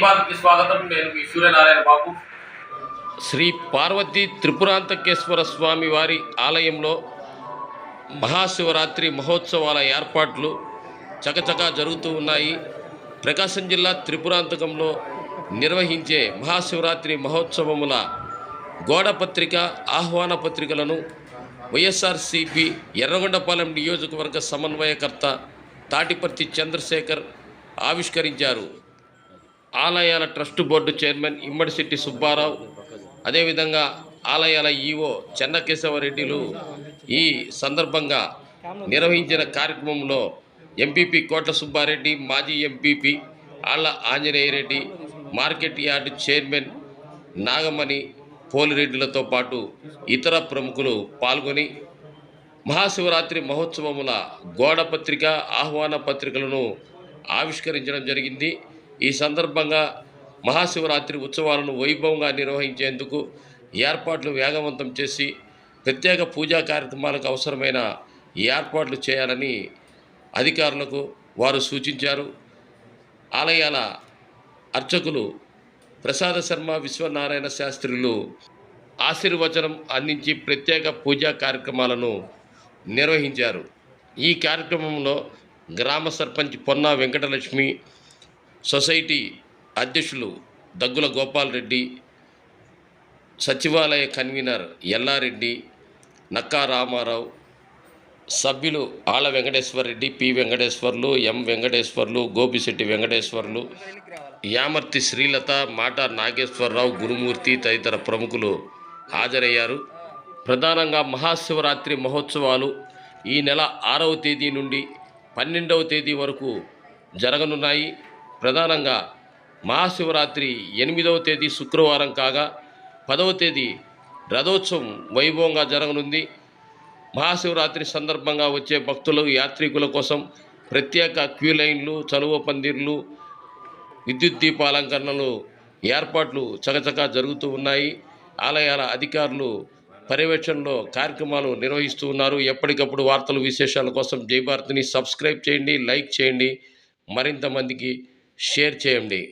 స్వాగతం? నేను మీ సూర్యనారాయణ బాబు. శ్రీ పార్వతీ త్రిపురాంతకేశ్వర స్వామి వారి ఆలయంలో మహాశివరాత్రి మహోత్సవాల ఏర్పాట్లు చకచకా జరుగుతూ ఉన్నాయి. ప్రకాశం జిల్లా త్రిపురాంతకంలో నిర్వహించే మహాశివరాత్రి మహోత్సవముల గోడపత్రిక ఆహ్వాన పత్రికలను వైఎస్ఆర్సిపి ఎర్రగొండపాలెం నియోజకవర్గ సమన్వయకర్త తాటిపర్తి చంద్రశేఖర్ ఆవిష్కరించారు. ఆలయాల trust board chairman Immadisetti Subbarao అదేవిధంగా ఆలయాల ఈఓ చెన్నకేశవరెడ్డిలు ఈ సందర్భంగా నిర్వహించిన కార్యక్రమంలో ఎంపీపీ కోట్ల సుబ్బారెడ్డి మాజీ MPP Alla Anjaneyareddy market yard chairman Nagamani పోలిరెడ్డిలతో పాటు ఇతర ప్రముఖులు పాల్గొని మహాశివరాత్రి మహోత్సవముల గోడపత్రిక ఆహ్వాన పత్రికలను ఆవిష్కరించడం జరిగింది. ఈ సందర్భంగా మహాశివరాత్రి ఉత్సవాలను వైభవంగా నిర్వహించేందుకు ఏర్పాట్లు వేగవంతం చేసి ప్రత్యేక పూజా కార్యక్రమాలకు అవసరమైన ఏర్పాట్లు చేయాలని అధికారులకు వారు సూచించారు. ఆలయాల అర్చకులు ప్రసాద శర్మ విశ్వనారాయణ శాస్త్రులు ఆశీర్వచనం అందించి ప్రత్యేక పూజా కార్యక్రమాలను నిర్వహించారు. ఈ కార్యక్రమంలో గ్రామ సర్పంచ్ పొన్నా వెంకటలక్ష్మి సొసైటీ అధ్యక్షులు దగ్గుల గోపాల్ రెడ్డి సచివాలయ కన్వీనర్ ఎల్లారెడ్డి నక్కా రామారావు సభ్యులు ఆళ్ళ వెంకటేశ్వర రెడ్డి పి వెంకటేశ్వర్లు ఎం వెంకటేశ్వర్లు గోపిశెట్టి వెంకటేశ్వర్లు యామర్తి శ్రీలత మాట నాగేశ్వరరావు గురుమూర్తి తదితర ప్రముఖులు హాజరయ్యారు. ప్రధానంగా మహాశివరాత్రి మహోత్సవాలు ఈ నెల ఆరవ తేదీ నుండి పన్నెండవ తేదీ వరకు జరగనున్నాయి. ప్రధానంగా మహాశివరాత్రి ఎనిమిదవ తేదీ శుక్రవారం కాగా పదవ తేదీ రథోత్సవం వైభవంగా జరగనుంది. మహాశివరాత్రి సందర్భంగా వచ్చే భక్తులు యాత్రికుల కోసం ప్రత్యేక క్యూ లైన్లు చలువ పందిర్లు విద్యుత్ దీపాలంకరణలు ఏర్పాట్లు చకచకా జరుగుతూ ఉన్నాయి. ఆలయాల అధికారులు పర్యవేక్షణలో కార్యక్రమాలు నిర్వహిస్తూ ఉన్నారు. ఎప్పటికప్పుడు వార్తలు విశేషాల కోసం జయభారతిని సబ్స్క్రైబ్ చేయండి లైక్ చేయండి. మరింత మందికి షేర్ చేయండి.